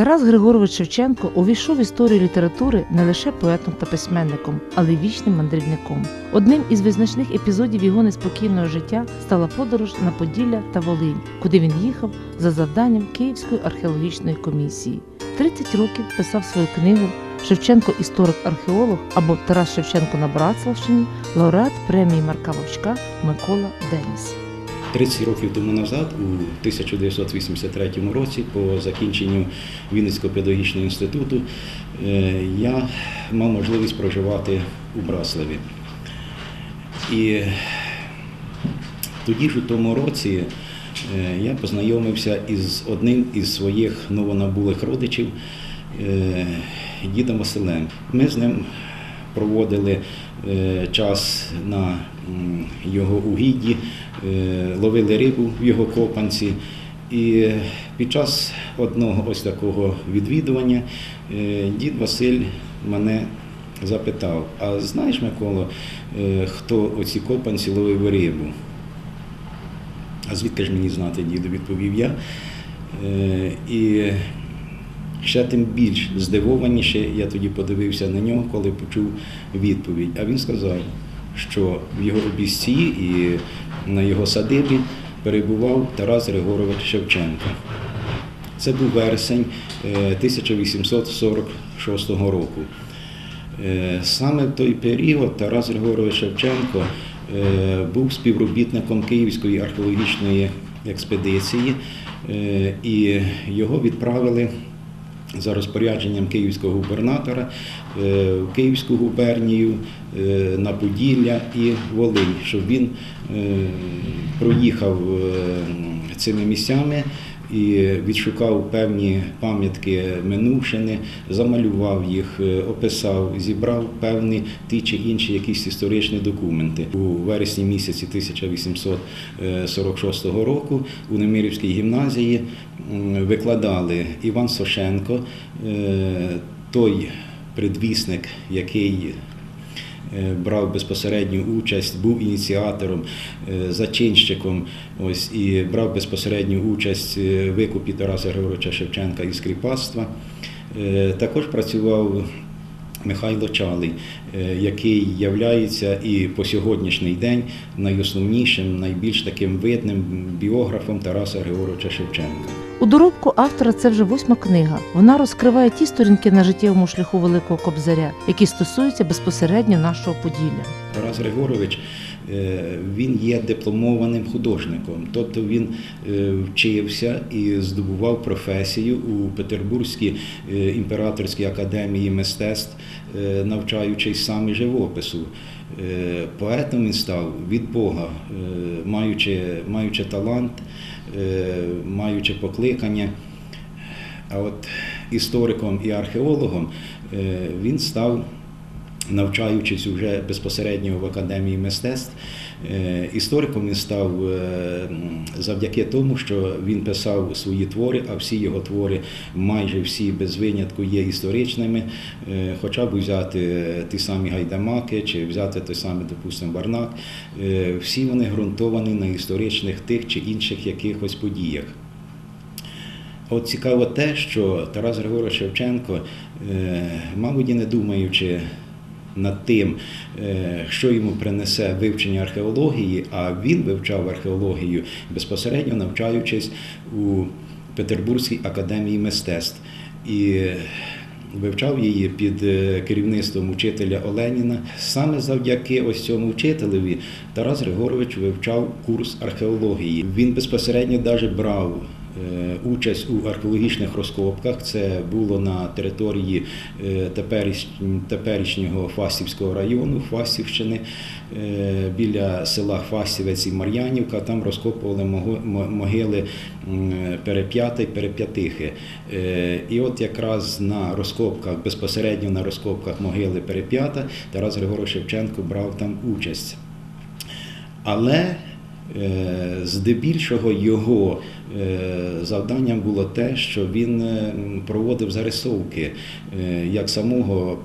Тарас Григорович Шевченко увійшов в історію літератури не лише поетом та письменником, але й вічним мандрівником. Одним із визначних епізодів його неспокійного життя стала подорож на Поділля та Волинь, куди він їхав за завданням Київської археологічної комісії. 30 років писав свою книгу Шевченко історик-археолог або Тарас Шевченко на Братславщині, лауреат премії Марка Вовчка Микола Деніс. 30 років тому назад, у 1983 році, по закінченню Вінницького педагогічного інституту, е, я мав можливість проживати у Браславі. І тоді ж у тому році е, я познайомився із одним із своїх новонабулих родичів, е, дідом Василем. Ми з ним проводили е, час на його угідді, е, ловили рибу в його копанці. І під час одного ось такого відвідування е, дід Василь мене запитав: а знаєш, Микола, хто оці копанці ловив рибу? А звідки ж мені знати, діду, відповів я. І ще тим більш здивованіше я тоді подивився на нього, коли почув відповідь. А він сказав, що в його обіцці і на його садибі перебував Тарас Григорович Шевченко. Це був вересень е, 1846 року. Е, Саме в той період Тарас Григорович Шевченко е, був співробітником Київської археологічної експедиції, е, і його відправили за розпорядженням київського губернатора е, в Київську губернію, е, на Поділля і Волинь, щоб він е, проїхав цими місцями і відшукав певні пам'ятки минувшини, замалював їх, е, описав, зібрав певні ті чи інші якісь історичні документи. У вересні місяці 1846 року у Немирівській гімназії викладали Іван Сошенко, е, той предвісник, який е, брав безпосередню участь, був ініціатором, е, зачинщиком, ось і брав безпосередню участь в викупі Тараса Григоровича Шевченка із кріпацтва. Е, Також працював Михайло Чалий, е, який являється і по сьогоднішній день найосновнішим, найбільш таким видним біографом Тараса Григоровича Шевченка. У доробку автора це вже восьма книга. Вона розкриває ті сторінки на життєвому шляху Великого Кобзаря, які стосуються безпосередньо нашого Поділля. Тарас Григорович е, він є дипломованим художником, тобто він е, вчився і здобував професію у Петербурзькій е, імператорській академії мистецтв, навчаючись саме живопису. Е, Поетом він став від Бога, е, маючи, маючи талант, е, маючи покликання. А от істориком і археологом він став навчаючись уже безпосередньо в академії мистецтв. Е, Істориком він став е, завдяки тому, що він писав свої твори, а всі його твори, майже всі без винятку, є історичними. Е, Хоча б взяти ті самі гайдамаки чи взяти той самий, допустимо, Барнак, всі вони ґрунтовані на історичних тих чи інших якихось подіях. От цікаво те, що Тарас Григорович Шевченко, мабуть, і не думаючи над тим, е, що йому принесе вивчення археології, а він вивчав археологію безпосередньо навчаючись у Петербурзькій академії мистецтв. І Вивчав її під е, керівництвом учителя Оленіна. Саме завдяки ось цьому вчителеві Тарас Григорович вивчав курс археології. Він безпосередньо навіть брав участь у археологічних розкопках. Це було на території е, теперішнього Фастівського району Фастівщини е, біля села Фастівець і Мар'янівка. Там розкопували могили Переп'ята й Переп'ятихи. Е, І от якраз на розкопках, безпосередньо на розкопках могили Переп'ята, Тарас Григорович Шевченко брав там участь. Але е, здебільшого його е, завданням було те, що він е, проводив зарисовки е, як самого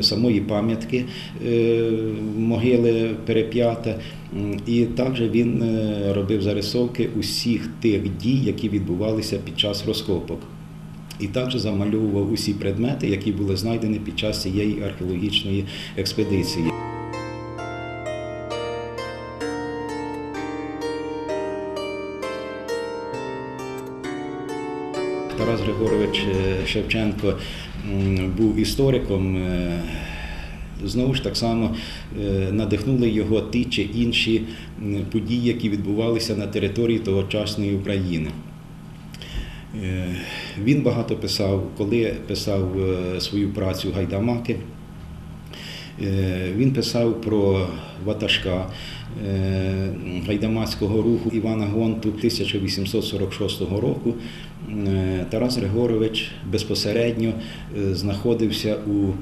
самої пам'ятки е, могили Переп'ята, і також він е, робив зарисовки усіх тих дій, які відбувалися під час розкопок. і також замальовував усі предмети, які були знайдені під час цієї археологічної експедиції. Тарас Григорович е, Шевченко був істориком. е, Знову ж так само е, надихнули його ті чи інші події, які відбувалися на території тогочасної України. Він багато писав, коли писав свою працю Гайдамаки. Е, Він писав про ватажка е, гайдамацького руху Івана Гонту 1846 року. Е, Тарас Григорович безпосередньо знаходився у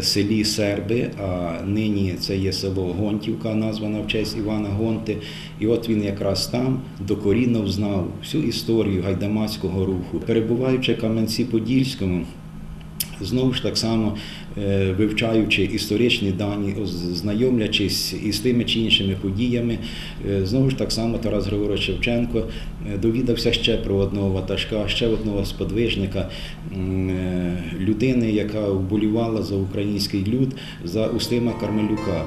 селі Серби, а нині це є село Гонтівка, названа в честь Івана Гонти. І от він якраз там докорінно знав всю історію гайдамацького руху. Перебуваючи в Кам'янці-Подільському, Знову ж так само е, вивчаючи історичні дані, знайомлячись із тими чи іншими подіями, е, знову ж так само Тарас Григорович Шевченко е, довідався ще про одного ватажка, ще одного сподвижника, людини, яка вболівала за український люд, за Устима Кармелюка.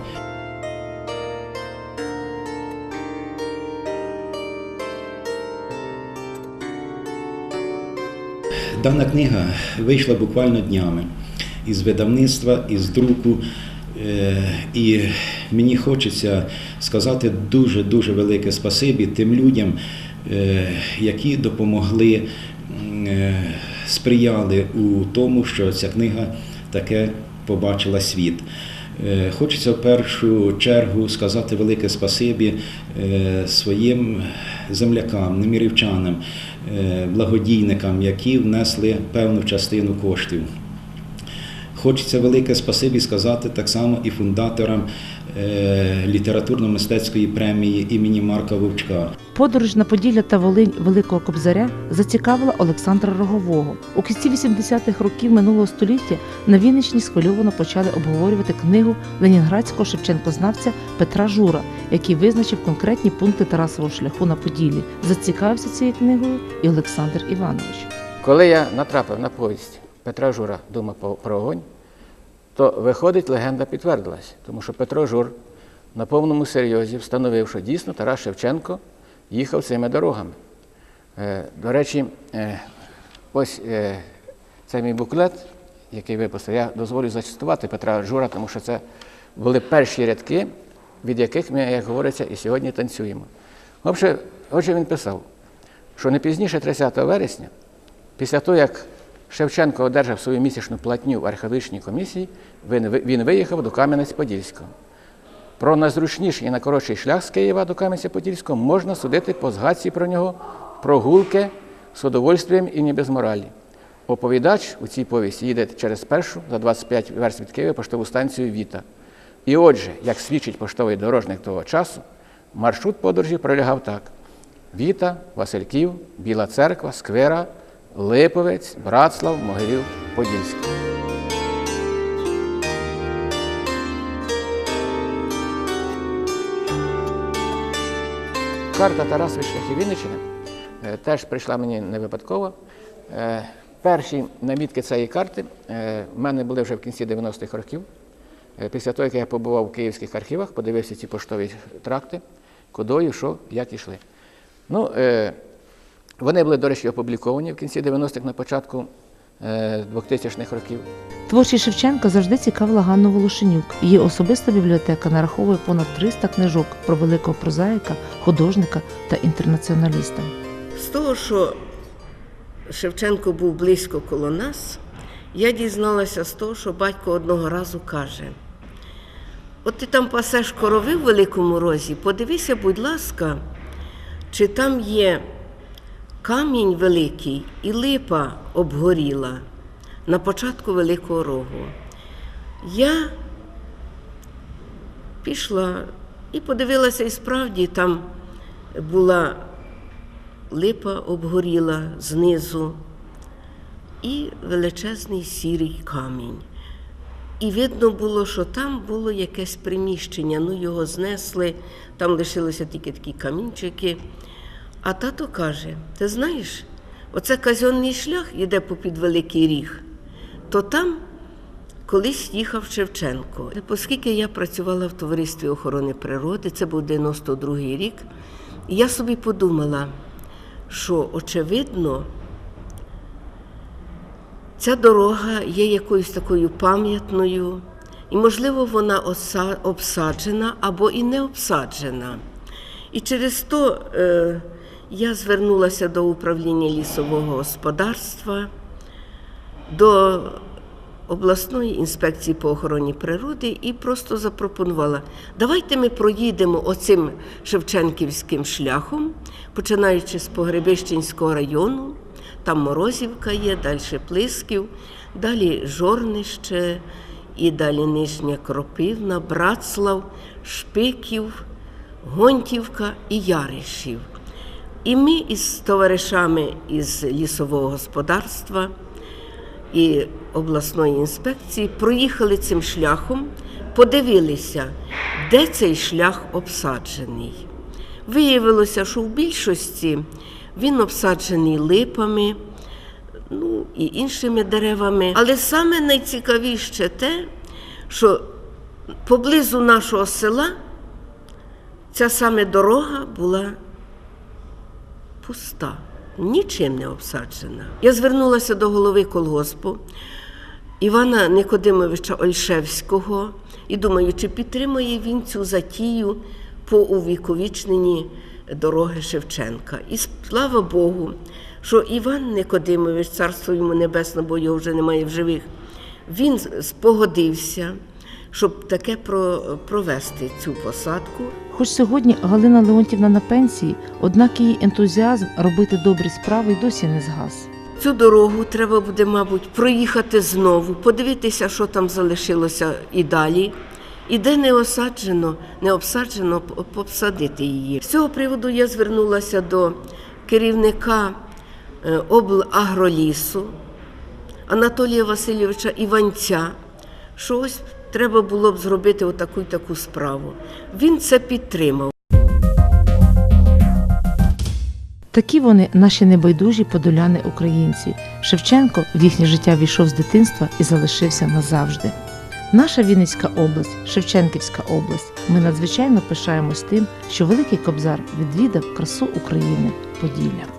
Дана книга вийшла буквально днями із видавництва, із друку. Е, І мені хочеться сказати дуже-дуже велике спасибі тим людям, е, які допомогли, е, сприяли у тому, що ця книга таке побачила світ. Е, Хочеться в першу чергу сказати велике спасибі е, своїм землякам, немірівчанам, е, благодійникам, які внесли певну частину коштів. Хочеться велике спасибі сказати так само і фундаторам літературно-мистецької премії імені Марка Вовчка. Подорож на Поділля та Волинь Великого Кобзаря зацікавила Олександра Рогового. У кінці 80-х років минулого століття на Вінниччині схвильовано почали обговорювати книгу ленінградського шевченкознавця Петра Жура, який визначив конкретні пункти Тарасового шляху на Поділлі. Зацікавився цією книгою і Олександр Іванович. Коли я натрапив на повість Петра Жура Дума по- про огонь, то виходить, легенда підтвердилась, тому що Петро Жур на повному серйозі встановив, що дійсно Тарас Шевченко їхав цими дорогами. Е, До речі, е, ось е, цей мій буклет, який випустив, я дозволю зацитувати Петра Жура, тому що це були перші рядки, від яких ми, як говориться, і сьогодні танцюємо. Отже, отже він писав, що не пізніше 30 вересня Після того, як Шевченко одержав свою місячну платню в археологічній комісії, він, виїхав до Кам'янець-Подільського. Про найзручніший і найкоротший шлях з Києва до Кам'янця-Подільського можна судити по згадці про нього прогулки з удовольствием і не без моралі. Оповідач у цій повісті їде через першу за 25 верст від Києва поштову станцію Віта. І отже, як свідчить поштовий дорожник того часу, маршрут подорожі пролягав так: Віта, Васильків, Біла Церква, Сквера, Липовець, Братслав, Могилів, Подільський. Карта Тарасових шляхів Вінниччини е, теж прийшла мені не випадково. Е, Перші намітки цієї карти е, в мене були вже в кінці 90-х років. Після того, як я побував в київських архівах, подивився ці поштові тракти, кудою, що, як ішли. Ну, вони були, до речі, опубліковані в кінці 90-х, на початку е, 2000-х років. Творчість Шевченка завжди цікавила Ганну Волошенюк. Її особиста бібліотека нараховує понад 300 книжок про великого прозаїка, художника та інтернаціоналіста. З того, що Шевченко був близько коло нас, я дізналася з того, що батько одного разу каже: от ти там пасеш корови в великому розі, подивися, будь ласка, чи там є камінь великий і липа обгоріла на початку Великого Рогу. Я пішла і подивилася, і справді там була липа обгоріла знизу і величезний сірий камінь. І видно було, що там було якесь приміщення, ну його знесли, там лишилися тільки такі камінчики. А тато каже: ти знаєш, оце казенний шлях йде попід Великий Ріг, то там колись їхав Шевченко. Оскільки я працювала в товаристві охорони природи, це був 92-й рік, і я собі подумала, що очевидно. Ця дорога є якоюсь такою пам'ятною, і, можливо, вона обсаджена або і не обсаджена. І через то е, я звернулася до управління лісового господарства, до обласної інспекції по охороні природи і просто запропонувала: давайте ми проїдемо оцим Шевченківським шляхом, починаючи з Погребищенського району. Там Морозівка є, далі Плисків, далі Жорнище, і далі Нижня Кропивна, Братслав, Шпиків, Гонтівка і Яришів. І ми із товаришами із лісового господарства і обласної інспекції проїхали цим шляхом, подивилися, де цей шлях обсаджений. Виявилося, що в більшості він обсаджений липами, ну і іншими деревами. Але саме найцікавіше те, що поблизу нашого села ця саме дорога була пуста, нічим не обсаджена. Я звернулася до голови колгоспу Івана Никодимовича Ольшевського і думаю, чи підтримує він цю затію по увіковічненні дороги Шевченка. І слава Богу, що Іван Никодимович, царство йому небесне, бо його вже немає в живих, він спогодився, щоб таке про- провести цю посадку. Хоч сьогодні Галина Леонтівна на пенсії, однак її ентузіазм робити добрі справи й досі не згас. Цю дорогу треба буде, мабуть, проїхати знову, подивитися, що там залишилося і далі. І де не осаджено, не обсаджено, посадити її. З цього приводу я звернулася до керівника е, облагролісу Анатолія Васильовича Іванця, що ось треба було б зробити отаку таку справу. Він це підтримав. Такі вони наші небайдужі подоляни українці. Шевченко в їхнє життя війшов з дитинства і залишився назавжди. Наша Вінницька область, Шевченківська область. Ми надзвичайно пишаємось тим, що Великий Кобзар відвідав красу України Поділля.